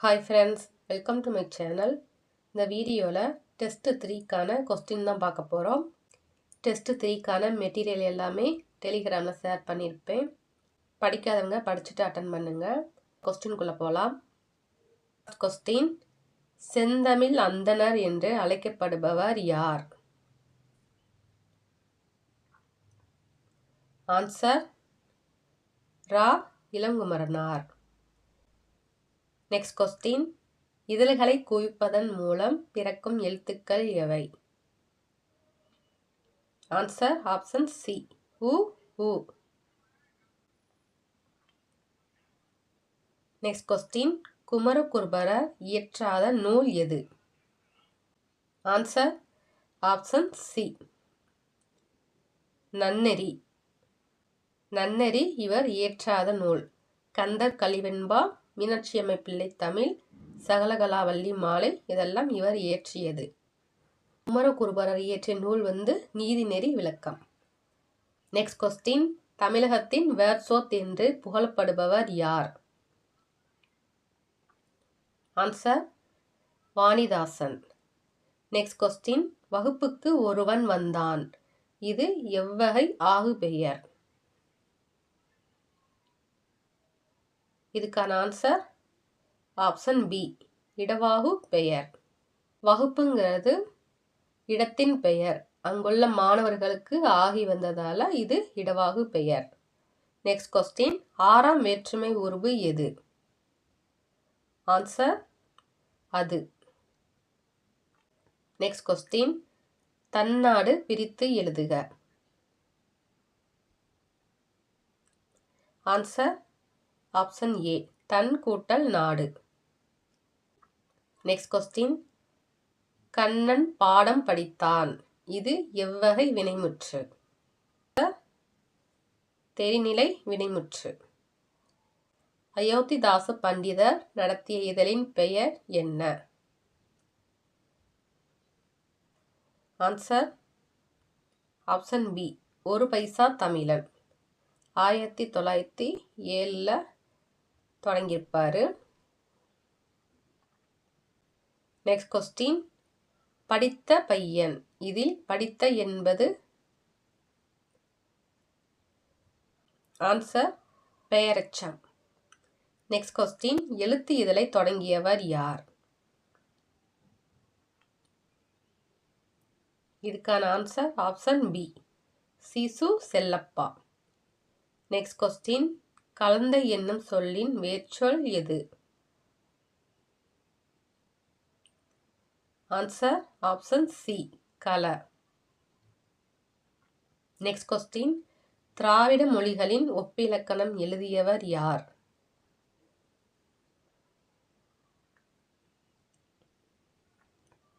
Hi friends welcome to my channel இந்த வீடியோவில் test த்ரீக்கான question தான் பார்க்க போகிறோம் டெஸ்ட்டு த்ரீக்கான மெட்டீரியல் எல்லாமே டெலிகிராமில் ஷேர் பண்ணியிருப்பேன் படிக்காதவங்க படிச்சுட்டு அட்டன் பண்ணுங்கள் கொஸ்டின்குள்ளே போகலாம் கொஸ்டின் செந்தமிழ் அந்தனர் என்று அழைக்கப்படுபவர் யார்? ஆன்சர் ரா. இளங்குமரனார். நெக்ஸ்ட் கொஸ்டின் இதழ்களை குவிப்பதன் மூலம் பிறக்கும் எழுத்துக்கள் எவை? Answer option C. உ உ. நெக்ஸ்ட் கொஸ்டின் குமரகுருபரர் இயற்றாத நூல் எது? Answer option C. நன்னெறி. நன்னெறி இவர் இயற்றாத நூல். கந்தர் கலிவெண்பா மீனாட்சியம்மை பிள்ளை தமிழ் சகலகலாவல்லி மாலை இதெல்லாம் இவர் இயற்றியது. குமரகுருபரர் இயற்றிய நூல் வந்து நீதிநெறி விளக்கம். நெக்ஸ்ட் கொஸ்டின் தமிழகத்தின் வேர்சோத் என்று புகழப்படுபவர் யார்? ஆன்சர் வாணிதாசன். நெக்ஸ்ட் கொஸ்டின் வகுப்புக்கு ஒருவன் வந்தான். இது எவ்வகை ஆகு பெயர் இதுக்கான ஆன்சர் ஆப்ஷன் பி இடவாகு பெயர். வகுப்புங்கிறது இடத்தின் பெயர். அங்குள்ள மாணவர்களுக்கு ஆகி வந்ததால் இது இடவாகு பெயர். நெக்ஸ்ட் கொஸ்டின் ஆறாம் வேற்றுமை உருவு எது? ஆன்சர் அது. நெக்ஸ்ட் கொஸ்டின் தன்னாடு பிரித்து எழுதுக. ஆன்சர் ஆப்ஷன் ஏ தன் கூட்டல் நாடு. நெக்ஸ்ட் கொஸ்டின் கண்ணன் பாடம் படித்தான். இது எவ்வகை வினைமுற்று? தெரிநிலை வினைமுற்று. அயோத்திதாச பண்டிதர் நடத்திய இதழின் பெயர் என்ன? ஆன்சர் ஆப்ஷன் பி ஒரு பைசா தமிழன். ஆயிரத்தி தொள்ளாயிரத்தி ஏழில் தொடங்கியிருப்பார். நெக்ஸ்ட் கொஸ்டின் படித்த பையன். இதில் படித்த என்பது ஆன்சர் பெயரச்சம். நெக்ஸ்ட் கொஸ்டின் எழுத்து இதழை தொடங்கியவர் யார்? இதுக்கான ஆன்சர் ஆப்ஷன் பி சிசு செல்லப்பா. நெக்ஸ்ட் கொஸ்டின் கலந்த என்னும் சொல்லின் வேர்ச்சொல் எது? ஆன்சர் ஆப்ஷன் சி கல. நெக்ஸ்ட் கொஸ்டின் திராவிட மொழிகளின் ஒப்பிலக்கணம் எழுதியவர் யார்?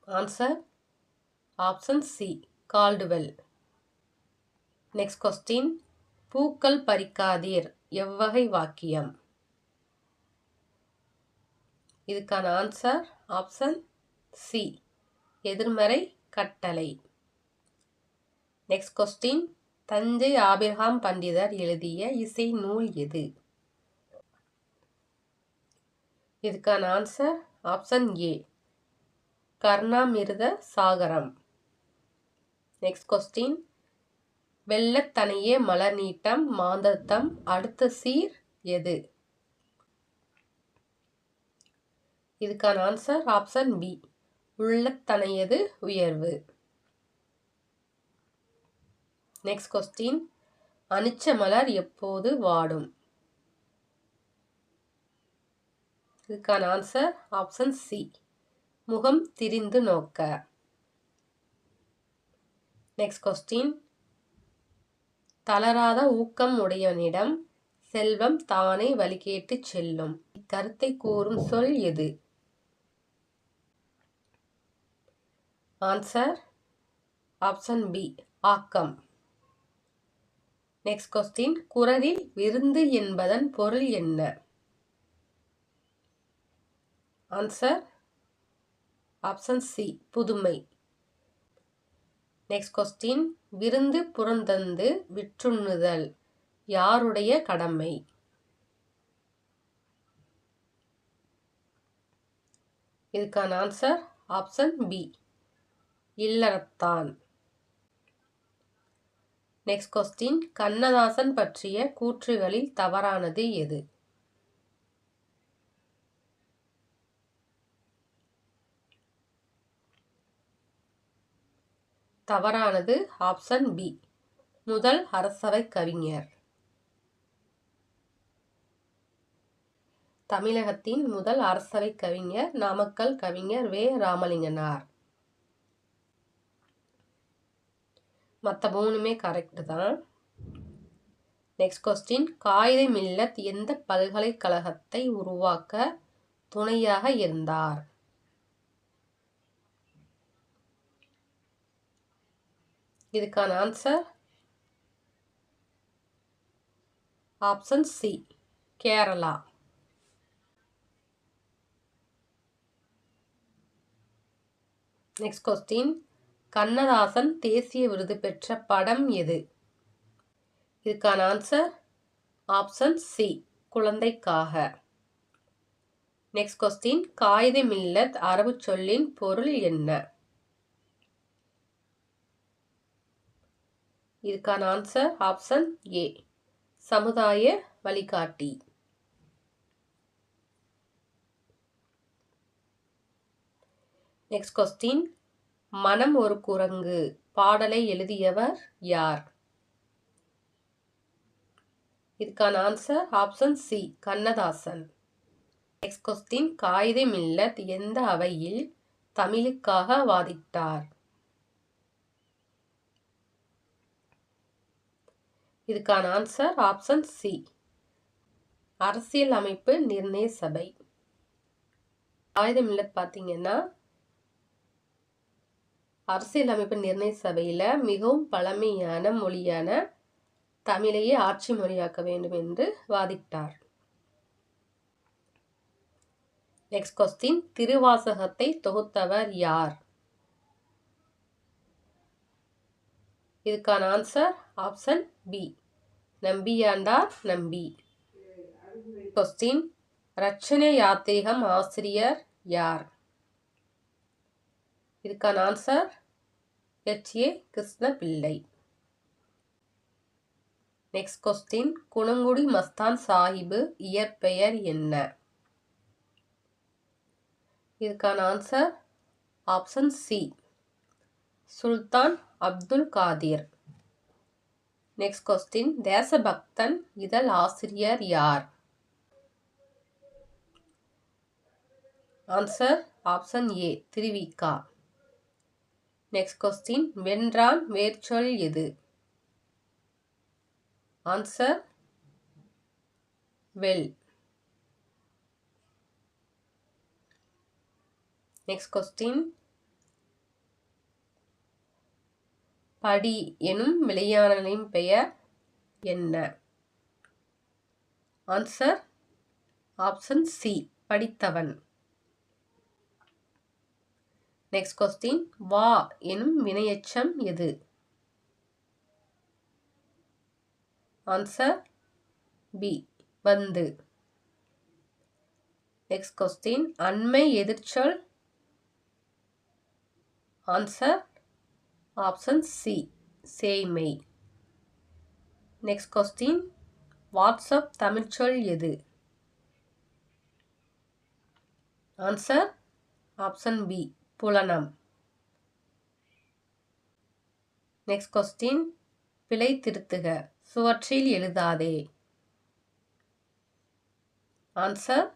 Answer option C Caldwell next question பூக்கள் பறிக்காதீர். எவ்வகை வாக்கியம்? இதுக்கான ஆன்சர் ஆப்ஷன் சி எதிர்மறை கட்டளை. நெக்ஸ்ட் கொஸ்டின் தஞ்சை ஆபிரகாம் பண்டிதர் எழுதிய இசை நூல் எது? இதுக்கான answer option A கர்ணாமிருத Sagaram. Next question வெள்ளத்தனையே மலர் நீட்டம் மாந்தத்தம் அடுத்த சீர் எது? இதுக்கான ஆன்சர் ஆப்ஷன் பி உள்ளத்தனையது உயர்வு. நெக்ஸ்ட் கொஸ்டின் அனிச்ச மலர் எப்போது வாடும்? இதுக்கான ஆன்சர் ஆப்ஷன் சி முகம் திரிந்து நோக்க. நெக்ஸ்ட் கொஸ்டின் தளராத ஊக்கம் உடையவனிடம் செல்வம் தானே வழிகேட்டு செல்லும். இக்கருத்தை கூறும் சொல் எது? ஆன்சர் ஆப்ஷன் பி ஆக்கம். நெக்ஸ்ட் கொஸ்டின் குரலில் விருந்து என்பதன் பொருள் என்ன? ஆன்சர் ஆப்ஷன் சி புதுமை. நெக்ஸ்ட் கொஸ்டின் விருந்து புறந்தந்து விற்றுண்ணுதல் யாருடைய கடமை? இதுக்கான ஆன்சர் ஆப்ஷன் பி இல்லறத்தான். நெக்ஸ்ட் கொஸ்டின் கண்ணதாசன் பற்றிய கூற்றுகளில் தவறானது எது? தவறானது ஆப்ஷன் பி. முதல் அரசவை கவிஞர். தமிழகத்தின் முதல் அரசவை கவிஞர் நாமக்கல் கவிஞர் வே. ராமலிங்கனார். மற்ற மூணுமே கரெக்டு தான். நெக்ஸ்ட் கொஸ்டின் காயிதை மில்லத் எந்த பல்கலைக்கழகத்தை உருவாக்க துணையாக இருந்தார்? இதுக்கான answer option C Kerala next question Kannadasan தேசிய விருது பெற்ற படம் எது? இதுக்கான ஆன்சர் ஆப்ஷன் சி குழந்தைக்காக. நெக்ஸ்ட் கொஸ்டின் காயிதே மில்லத் அரபு சொல்லின் பொருள் என்ன? இதுக்கான ஆன்சர் ஆப்ஷன் ஏ சமுதாய வழிகாட்டி. நெக்ஸ்ட் கொஸ்டின் மனம் ஒரு குரங்கு. பாடலை எழுதியவர் யார்? இதுக்கான answer option C Kannadasan. Next question Quaid-e எந்த அவையில் தமிழுக்காக வாதிட்டார்? இதுக்கான ஆன்சர் ஆப்ஷன் சி அரசியல் அமைப்பு நிர்ணய சபை. ஆயுதம் இல்லை பார்த்தீங்கன்னா அரசியல் அமைப்பு நிர்ணய சபையில் மிகவும் பழமையான மொழியான தமிழையே ஆட்சி மொழியாக்க வேண்டும் என்று வாதிட்டார். நெக்ஸ்ட் கொஸ்டின் திருவாசகத்தை தொகுத்தவர் யார்? இதுக்கான ஆன்சர் ஆப்ஷன் பி நம்பியாண்டார் நம்பி. கொஸ்டின் ரச்சனை யாத்திரிகம் ஆசிரியர் யார்? இதுக்கான answer H A Krishna Pillai next question Gunangudi Masthan சாஹிபு இயற்பெயர் என்ன? இதுக்கான answer option C Sultan Abdul Kadir. Next question Desabhaktan இதழ் ஆசிரியர் யார்? Answer option A Thiruvika next question வென்றான் வேர்ச்சொல் எது? Answer well. நெக்ஸ்ட் கொஸ்டின் படி எனும் விளையாடலின் பெயர் என்ன? ஆன்சர் ஆப்ஷன் சி படித்தவன். நெக்ஸ்ட் கொஸ்டின் வா எனும் வினையச்சம் எது? ஆன்சர் பி வந்து. நெக்ஸ்ட் கொஸ்டின் அண்மை எதிர்ச்சொல்? ஆன்சர் ஆப்ஷன் சி சேய்மை நெக்ஸ்ட் கொஸ்டின் வாட்ஸ்அப் தமிழ்ச்சொல் எது? ஆன்சர் ஆப்ஷன் பி புலனம். நெக்ஸ்ட் கொஸ்டின் பிழை திருத்துக சுவற்றில் எழுதாதே. ஆன்சர்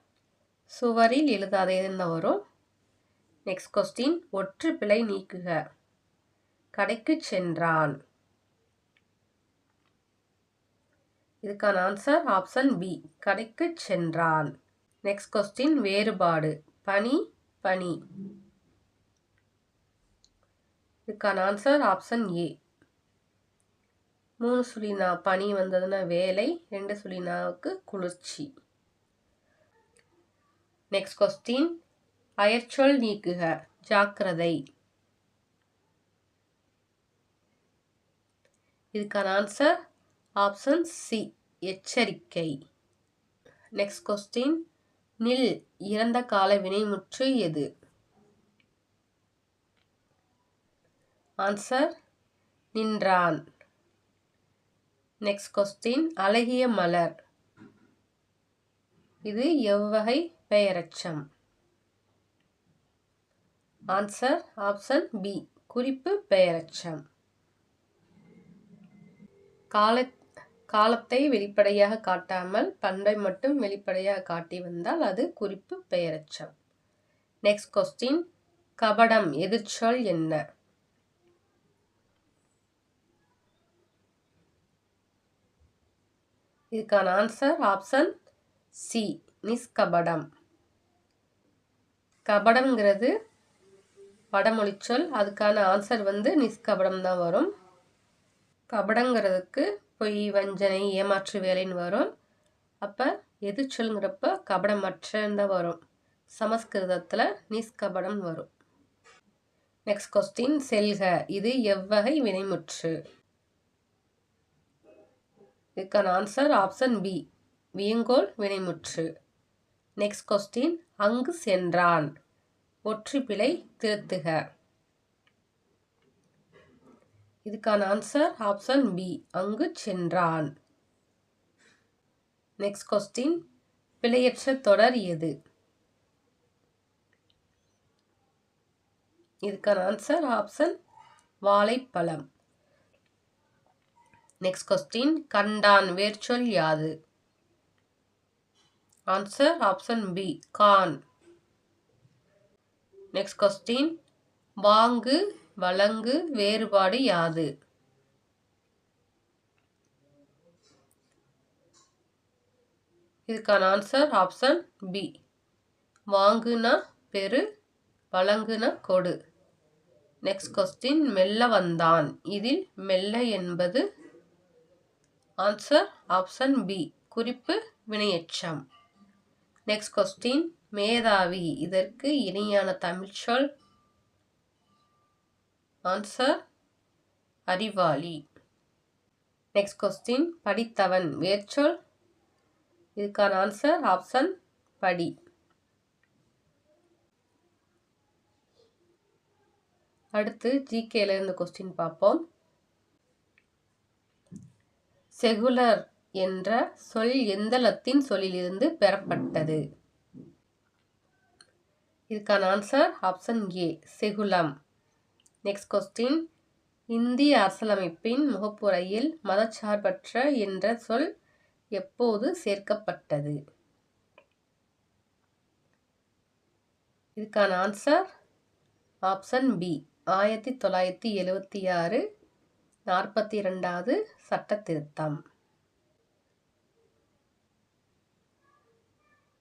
சுவரில் எழுதாதேன்னு வரும். நெக்ஸ்ட் கொஸ்டின் ஒற்று பிழை நீக்குக. கடைக்கு சென்றான் இதுக்கான ஆன்சர் ஆப்ஷன் பி கடைக்கு சென்றான் நெக்ஸ்ட் கொஸ்டின் வேறுபாடு. பனி பனி. இதுக்கான ஆன்சர் ஆப்ஷன் ஏ மூணு சுழினா பனி வந்ததுன்னா வேலை ரெண்டு சுழினாவுக்கு குளிர்ச்சி. நெக்ஸ்ட் கொஸ்டின் அயற்சொல் நீக்குக. ஜாக்கிரதை. இதுக்கான ஆன்சர் ஆப்ஷன் சி எச்சரிக்கை. நெக்ஸ்ட் கொஸ்டின் நில் இறந்த கால வினைமுற்று எது? ஆன்சர் நின்றான். நெக்ஸ்ட் கொஸ்டின் அழகிய மலர். இது எவ்வகை பெயரச்சம்? ஆன்சர் ஆப்ஷன் பி குறிப்பு பெயரச்சம். கால காலத்தை வெளிப்படையாக காட்டாமல் பண்பை மட்டும் வெளிப்படையாக காட்டி வந்தால் அது குறிப்பு பெயரச்சம். நெக்ஸ்ட் கொஸ்டின் கபடம் எதிர்ச்சொல் என்ன? இதுக்கான ஆன்சர் ஆப்ஷன் சி நிஸ்கபடம் கபடம்ங்கிறது வடமொழிச்சொல் அதுக்கான ஆன்சர் வந்து நிஸ்கபடம் தான் வரும். கபடங்கிறதுக்கு பொய் வஞ்சனை ஏமாற்று வேலைன்னு வரும். அப்போ எதிர்ச்சொல்ங்கிறப்ப கபடமற்றன்னு தான் வரும். சமஸ்கிருதத்தில் நிஸ்கபடம் வரும். நெக்ஸ்ட் கொஸ்டின் செல்க. இது எவ்வகை வினைமுற்று? இதுக்கான ஆன்சர் ஆப்ஷன் பி வியங்கோல் வினைமுற்று. நெக்ஸ்ட் கொஸ்டின் அங்கு சென்றான். ஒற்றிப்பிழை திருத்துக. இதுக்கான ஆன்சர் ஆப்ஷன் பி அங்கு சென்றான். நெக்ஸ்ட் கொஸ்டின் பிழையற்ற தொடர் எது? இதுக்கான ஆன்சர் ஆப்ஷன் வாழைப்பழம். நெக்ஸ்ட் கொஸ்டின் கண்டான் வேர்ச்சொல் யாது? ஆன்சர் ஆப்ஷன் பி கான். நெக்ஸ்ட் கொஸ்டின் வாங்கு வழங்கு வேறுபாடு யாது? இதுக்கான ஆன்சர் ஆப்ஷன் பி வாங்குனா பெரு வழங்குனா கொடு. நெக்ஸ்ட் கொஸ்டின் மெல்ல வந்தான். இதில் மெல்ல என்பது ஆன்சர் ஆப்ஷன் பி குறிப்பு வினையச்சம் நெக்ஸ்ட் கொஸ்டின் மேதாவி. இதற்கு இணையான தமிழ் சொல் ஆன்சர் அறிவாளி. நெக்ஸ்ட் கொஸ்டின் படித்தவன் வேர்ச்சொல். இதுக்கான ஆன்சர் ஆப்ஷன் படி. அடுத்து ஜிகேல இருந்து கொஸ்டின் பார்ப்போம். செகுலர் என்ற சொல் எந்த லத்தின் சொல்லிலிருந்து பெறப்பட்டது? இதுக்கான ஆன்சர் ஆப்ஷன் ஏ செகுலம். நெக்ஸ்ட் கொஸ்டின் இந்திய அரசியலமைப்பின் முகப்புரையில் மதச்சார்பற்ற என்ற சொல் எப்போது சேர்க்கப்பட்டது? இதுக்கான ஆன்சர் ஆப்ஷன் பி ஆயிரத்தி தொள்ளாயிரத்தி எழுவத்தி ஆறு நாற்பத்தி ரெண்டாவது சட்ட திருத்தம்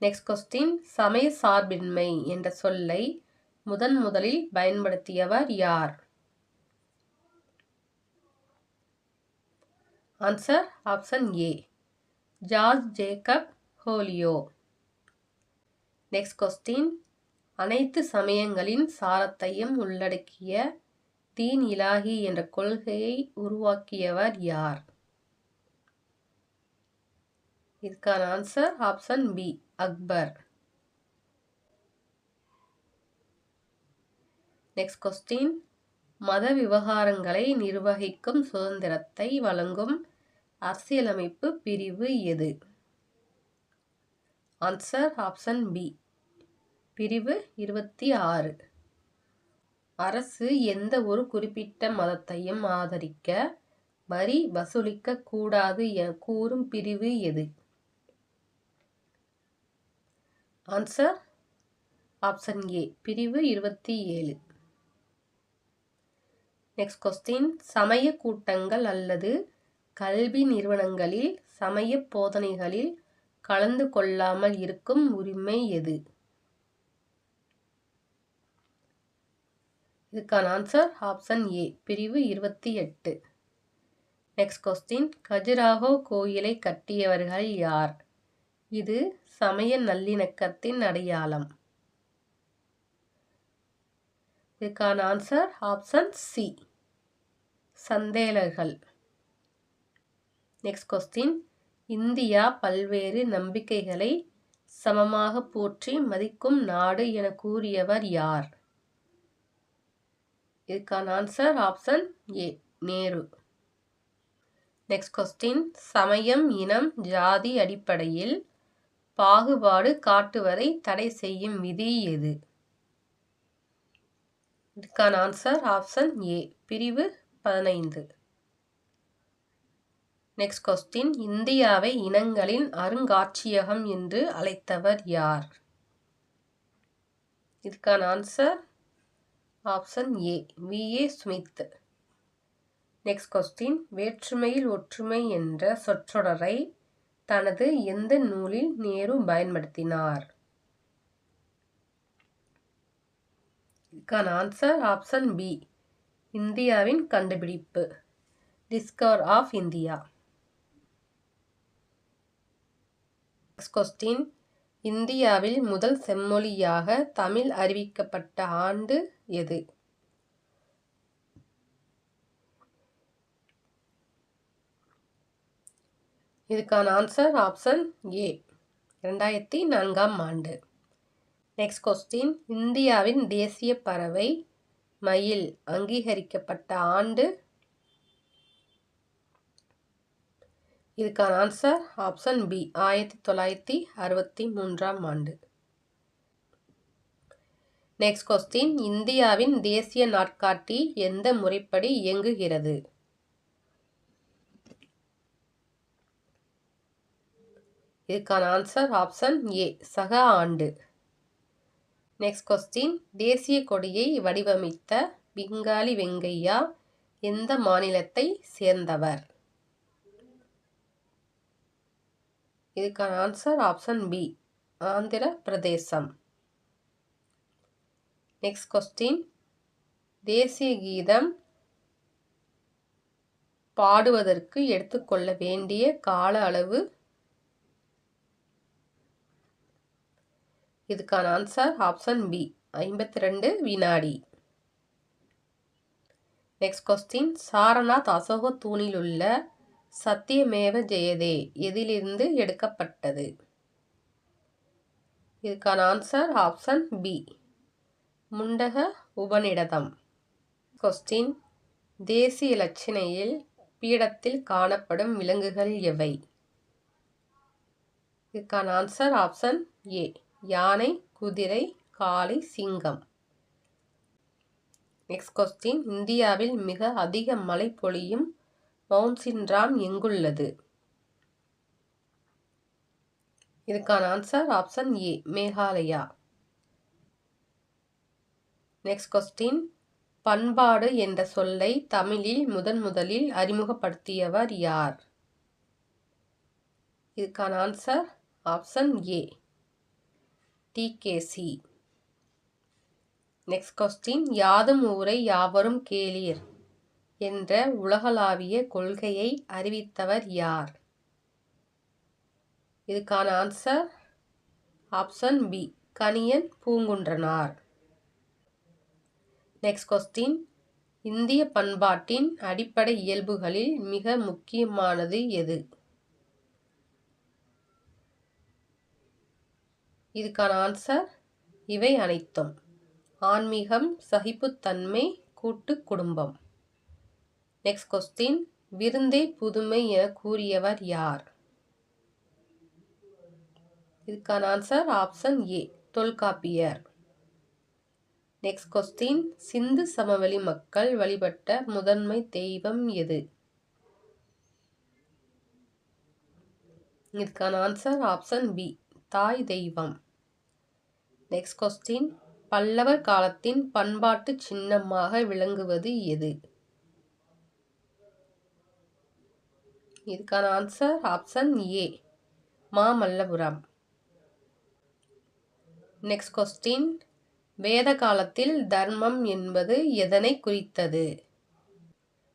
நெக்ஸ்ட் கொஸ்டின் சமய சார்பின்மை என்ற சொல்லை முதன் முதலில் பயன்படுத்தியவர் யார்? Answer option A George Jacob Holyoake next question அனைத்து சமயங்களின் சாரத்தையும் உள்ளடக்கிய தீன் இலாகி என்ற கொள்கையை உருவாக்கியவர் யார்? இதுக்கான answer option B Akbar. Next question மத விவகாரங்களை நிர்வகிக்கும் சுதந்திரத்தை வழங்கும் அரசியலமைப்பு பிரிவு எது? Answer option B. பிரிவு இருபத்தி ஆறு. அரசு எந்த ஒரு குறிப்பிட்ட மதத்தையும் ஆதரிக்க வரி வசூலிக்க கூடாது என கூறும் பிரிவு எது? Answer option A. பிரிவு இருபத்தி ஏழு. நெக்ஸ்ட் கொஸ்டின் சமய கூட்டங்கள் அல்லது கல்வி நிறுவனங்களில் சமய போதனைகளில் கலந்து கொள்ளாமல் இருக்கும் உரிமை எது? இதுக்கான ஆன்சர் ஆப்ஷன் ஏ பிரிவு இருபத்தி எட்டு. நெக்ஸ்ட் கொஸ்டின் கஜுராஹோ கோயிலை கட்டியவர்கள் யார்? இது சமய நல்லிணக்கத்தின் அடையாளம். இதுக்கான ஆன்சர் ஆப்ஷன் சி சந்தேலர்கள். நெக்ஸ்ட் கொஸ்டின் இந்தியா பல்வேறு நம்பிக்கைகளை சமமாக போற்றி மதிக்கும் நாடு என கூறியவர் யார்? இதுக்கான answer option A Nehru. Next question சமயம் இனம் ஜாதி அடிப்படையில் பாகுபாடு காட்டுவதை தடை செய்யும் விதி எது? இதுக்கான ஆன்சர் ஆப்ஷன் ஏ பிரிவு பதினைந்து. நெக்ஸ்ட் கொஸ்டின் இந்தியாவை இனங்களின் அருங்காட்சியகம் என்று அழைத்தவர் யார்? இதுக்கான answer option A V A Smith next question வேற்றுமையில் ஒற்றுமை என்ற சொற்றொடரை தனது எந்த நூலில் நேரு பயன்படுத்தினார்? இதுக்கான ஆன்சர் ஆப்ஷன் பி இந்தியாவின் கண்டுபிடிப்பு. Discover of India next question இந்தியாவில் முதல் செம்மொழியாக தமிழ் அறிவிக்கப்பட்ட ஆண்டு எது? இதுக்கான ஆன்சர் ஆப்ஷன் ஏ ரெண்டாயிரத்தி நான்காம் ஆண்டு. நெக்ஸ்ட் கொஸ்டின் இந்தியாவின் தேசிய பறவை மயில் அங்கீகரிக்கப்பட்ட ஆண்டு? இதுக்கான ஆன்சர் ஆப்ஷன் பி ஆயிரத்தி தொள்ளாயிரத்தி அறுபத்தி மூன்றாம் ஆண்டு. நெக்ஸ்ட் கொஸ்டின் இந்தியாவின் தேசிய நாட்காட்டி எந்த முறைப்படி இயங்குகிறது? இதுக்கான ஆன்சர் ஆப்ஷன் ஏ சக ஆண்டு. நெக்ஸ்ட் கொஸ்டின் தேசிய கொடியை வடிவமைத்த பிங்காலி வெங்கையா எந்த மாநிலத்தை சேர்ந்தவர்? இதுக்கான ஆன்சர் ஆப்ஷன் பி ஆந்திர பிரதேசம். நெக்ஸ்ட் கொஸ்டின் தேசிய கீதம் பாடுவதற்கு எடுத்துக்கொள்ள வேண்டிய கால அளவு இதுக்கான ஆன்சர் ஆப்ஷன் பி ஐம்பத்தி ரெண்டு வினாடி. நெக்ஸ்ட் கொஸ்டின் சாரநாத் அசோக தூணில் உள்ள சத்தியமேவ ஜெயதே எதிலிருந்து எடுக்கப்பட்டது? இதுக்கான ஆன்சர் ஆப்ஷன் பி முண்டக உபநிடதம். கொஸ்டின் தேசிய இலச்சினையில் பீடத்தில் காணப்படும் விலங்குகள் எவை? இதுக்கான ஆன்சர் ஆப்ஷன் ஏ யானை குதிரை காளை சிங்கம். நெக்ஸ்ட் கொஸ்டின் இந்தியாவில் மிக அதிக மழை பொழியும் மவுண்ட் சின்ராம் எங்குள்ளது? இதுக்கான answer option A Meghalaya. Next question பண்பாடு என்ற சொல்லை தமிழில் முதன் முதலில் அறிமுகப்படுத்தியவர் யார்? இதுக்கான answer option A TKC next question யாதும் ஊரை யாவரும் கேளீர்? என்ற உலகளாவிய கொள்கையை அறிவித்தவர் யார்? இதுக்கான answer option B Kaniyan Poongundranar. Next question இந்திய பண்பாட்டின் அடிப்படை இயல்புகளில் மிக முக்கியமானது எது? இதுக்கான ஆன்சர் இவை அனைத்தும். ஆன்மீகம் சகிப்புத்தன்மை கூட்டு குடும்பம். நெக்ஸ்ட் கொஸ்டின் விருந்தே புதுமை என கூறியவர் யார்? இதுக்கான answer option A Tholkappiyar. Next question Sindhu சமவெளி மக்கள் வழிபட்ட முதன்மை தெய்வம் எது? இதுக்கான ஆன்சர் ஆப்ஷன் பி தாய் தெய்வம். நெக்ஸ்ட் கொஸ்டின் பல்லவர் காலத்தின் பண்பாட்டு சின்னமாக விளங்குவது எது? இதுக்கான answer option A Mamallapuram. Next question வேத காலத்தில் தர்மம் என்பது எதனை குறித்தது?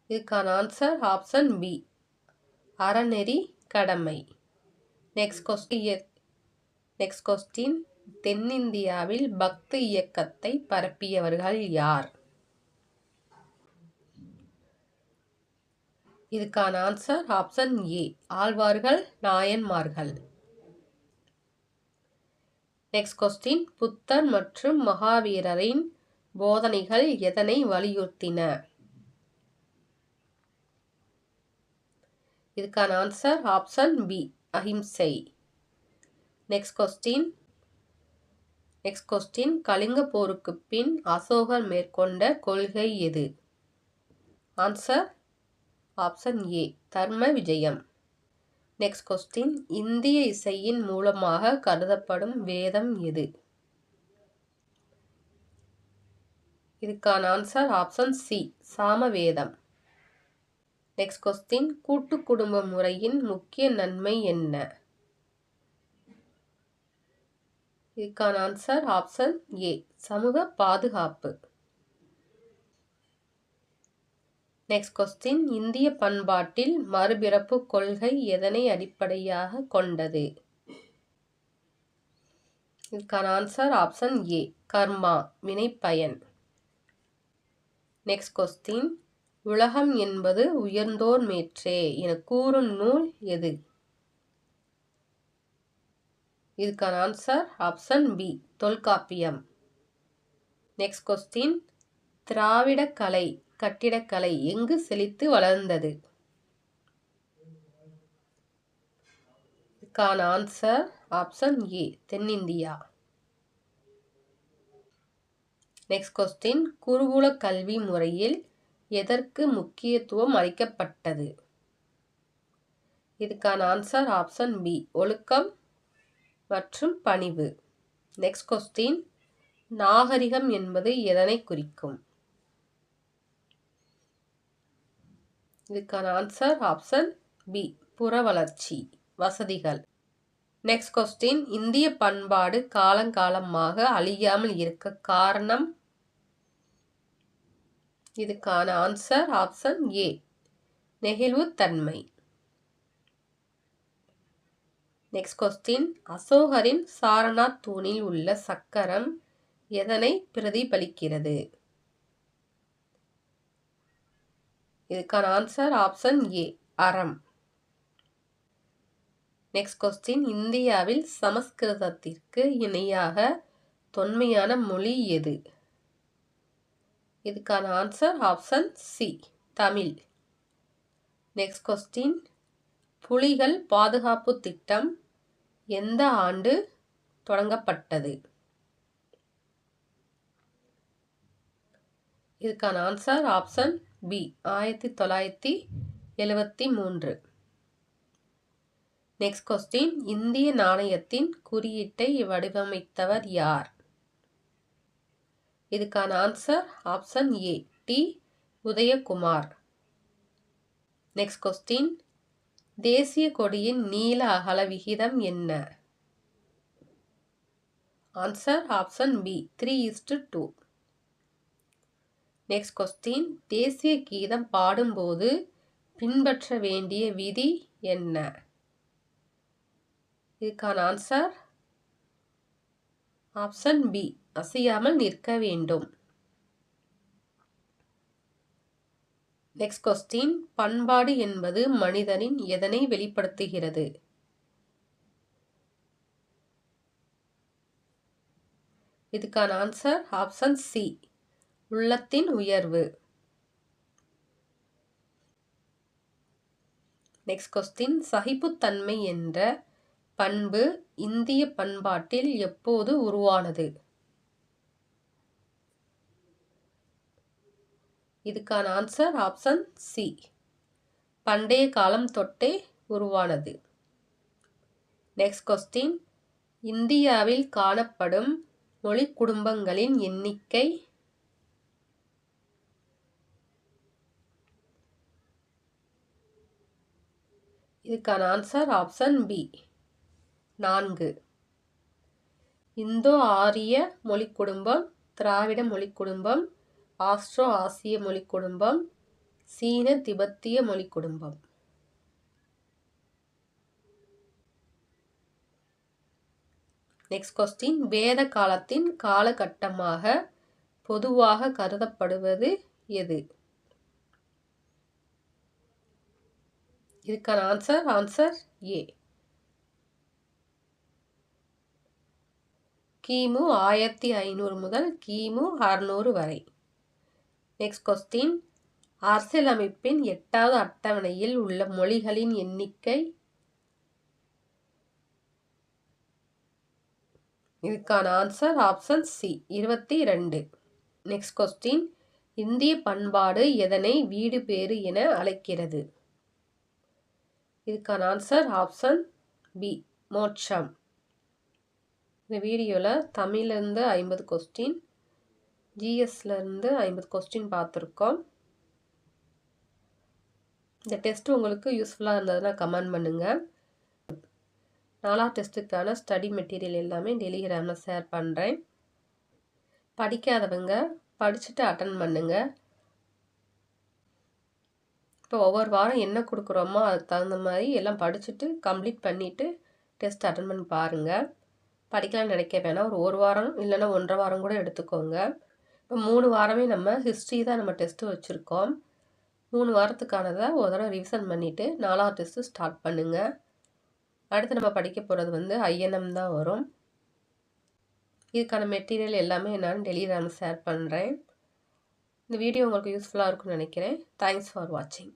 இதுக்கான ஆன்சர் ஆப்ஷன் பி அறநெறி கடமை. நெக்ஸ்ட் கொஸ்டின் நெக்ஸ்ட் கொஸ்டின் தென்னிந்தியாவில் பக்தி இயக்கத்தை பரப்பியவர்கள் யார்? இதுக்கான ஆன்சர் ஆப்ஷன் ஏ ஆழ்வார்கள் நாயன்மார்கள். நெக்ஸ்ட் கொஸ்டின் புத்தர் மற்றும் மகாவீரரின் போதனைகள் எதனை வலியுறுத்தின? இதுக்கான ஆன்சர் ஆப்ஷன் பி அஹிம்சை next question next question Kalinga போருக்கு பின் அசோகர் மேற்கொண்ட கொள்கை எது? ஆன்சர் ஆப்ஷன் ஏ தர்ம விஜயம். நெக்ஸ்ட் கொஸ்டின் இந்திய இசையின் மூலமாக கருதப்படும் வேதம் எது? இதுக்கான ஆன்சர் ஆப்ஷன் சி சாமவேதம். நெக்ஸ்ட் கொஸ்டின் கூட்டு குடும்ப முறையின் முக்கிய நன்மை என்ன? இதுக்கான ஆன்சர் ஆப்ஷன் ஏ சமூக பாதுகாப்பு. நெக்ஸ்ட் கொஸ்டின் இந்திய பண்பாட்டில் மறுபிறப்பு கொள்கை எதனை அடிப்படையாக கொண்டது? இதுக்கான ஆன்சர் ஆப்ஷன் ஏ கர்மா வினைப்பயன். நெக்ஸ்ட் கொஸ்டின் உலகம் என்பது உயர்ந்தோர் மேற்றே என கூறும் நூல் எது? இதுக்கான answer option B Tholkappiyam. Next question திராவிட கலை கட்டிடக்கலை எங்கு செழித்து வளர்ந்தது? இதுக்கான ஆன்சர் ஆப்ஷன் ஏ தென்னிந்தியா. நெக்ஸ்ட் கொஸ்டின் குருகுல கல்வி முறையில் எதற்கு முக்கியத்துவம் அளிக்கப்பட்டது? இதுக்கான ஆன்சர் ஆப்ஷன் பி ஒழுக்கம் மற்றும் பணிவு. நெக்ஸ்ட் கொஸ்டின் நாகரிகம் என்பது எதனை குறிக்கும்? இதுக்கான ஆன்சர் ஆப்ஷன் பி புற வளர்ச்சி வசதிகள். நெக்ஸ்ட் கொஸ்டின் இந்திய பண்பாடு காலங்காலமாக அழியாமல் இருக்க காரணம்? இதுக்கான ஆன்சர் ஆப்ஷன் ஏ நெகிழ்வுத்தன்மை. நெக்ஸ்ட் கொஸ்டின் அசோகரின் சாரநாத் தூணில் உள்ள சக்கரம் எதனை பிரதிபலிக்கிறது? இதுக்கான ஆன்சர் ஆப்ஷன் ஏ அறம். நெக்ஸ்ட் கொஸ்டின் இந்தியாவில் சமஸ்கிருதத்திற்கு இணையாக தொன்மையான மொழி எது? இதுக்கான answer option C Tamil. Next question புலிகள் பாதுகாப்பு திட்டம் எந்த ஆண்டு தொடங்கப்பட்டது? இதுக்கான ஆன்சர் ஆப்ஷன் பி ஆயிரத்தி தொள்ளாயிரத்தி எழுவத்தி மூன்று. நெக்ஸ்ட் கொஸ்டின் இந்திய நாணயத்தின் குறியீட்டை வடிவமைத்தவர் யார்? இதுக்கான answer option A D Udayakumar. Next question தேசிய கொடியின் நீள அகல விகிதம் என்ன? Answer option B three is to two next question தேசிய கீதம் பாடும்போது பின்பற்ற வேண்டிய விதி என்ன? இதுக்கான ஆன்சர் ஆப்ஷன் பி அசையாமல் நிற்க வேண்டும். நெக்ஸ்ட் கொஸ்டின் பண்பாடு என்பது மனிதனின் எதனை வெளிப்படுத்துகிறது? இதுக்கான ஆன்சர் ஆப்ஷன் சி உள்ளத்தின் உயர்வு. நெக்ஸ்ட் கொஸ்டின் சகிப்புத்தன்மை என்ற பண்பு இந்திய பண்பாட்டில் எப்போது உருவானது? இதுக்கான ஆன்சர் ஆப்ஷன் சி பண்டைய காலம் தொட்டே உருவானது. நெக்ஸ்ட் கொஸ்டின் இந்தியாவில் காணப்படும் மொழி குடும்பங்களின் எண்ணிக்கை? இதுக்கான ஆன்சர் ஆப்ஷன் பி நான்கு. இந்தோ ஆரிய மொழி குடும்பம் திராவிட மொழி குடும்பம் ஆஸ்ட்ரோ ஆசிய மொழி குடும்பம் சீன திபெத்திய மொழி குடும்பம். நெக்ஸ்ட் கொஸ்டின் வேத காலத்தின் காலகட்டமாக பொதுவாக கருதப்படுவது எது? இதுக்கான ஆன்சர் ஆன்சர் ஏ கிமு ஆயிரத்தி ஐநூறு முதல் கிமு அறுநூறு வரை. நெக்ஸ்ட் கொஸ்டின் அரசியலமைப்பின் எட்டாவது அட்டவணையில் உள்ள மொழிகளின் எண்ணிக்கை? இதுக்கான ஆன்சர் ஆப்ஷன் சி இருபத்தி ரெண்டு நெக்ஸ்ட் கொஸ்டின் இந்திய பண்பாடு எதனை வீடு பேறு என அழைக்கிறது? இதுக்கான ஆன்சர் ஆப்ஷன் பி மோட்சம். இந்த வீடியோவில் தமிழ்லேருந்து ஐம்பது கொஸ்டின் ஜிஎஸ்லேருந்து ஐம்பது கொஸ்டின் பார்த்துருக்கோம். இந்த டெஸ்ட் உங்களுக்கு யூஸ்ஃபுல்லாக இருந்ததுன்னா கமெண்ட் பண்ணுங்கள் நாலாவது டெஸ்ட்டுக்கான ஸ்டடி மெட்டீரியல் எல்லாமே டெலிகிராமில் ஷேர் பண்ணுறேன் படிக்காதவங்க படிச்சுட்டு அட்டன் பண்ணுங்கள் இப்போ ஒவ்வொரு வாரம் என்ன கொடுக்குறோமோ அதுக்கு தகுந்த மாதிரி எல்லாம் படிச்சுட்டு கம்ப்ளீட் பண்ணிவிட்டு டெஸ்ட் அட்டன் பண்ணி பாருங்கள் படிக்கலாம்னு நினைக்க வேணாம். ஒரு ஒரு வாரம் இல்லைன்னா ஒன்றரை வாரம் கூட எடுத்துக்கோங்க. இப்போ மூணு வாரமே நம்ம ஹிஸ்ட்ரி தான் நம்ம டெஸ்ட்டு வச்சுருக்கோம். மூணு வாரத்துக்கானதை ஒரு தடவை ரிவிசன் பண்ணிவிட்டு நாலாவது டெஸ்ட்டு ஸ்டார்ட் பண்ணுங்கள் அடுத்து நம்ம படிக்க போகிறது வந்து ஐஎன்எம் தான் வரும். இதுக்கான மெட்டீரியல் எல்லாமே நான் டெலிகிராமில் ஷேர் பண்ணுறேன் இந்த வீடியோ உங்களுக்கு யூஸ்ஃபுல்லாக இருக்கும்னு நினைக்கிறேன். தேங்க்ஸ் ஃபார் வாட்சிங்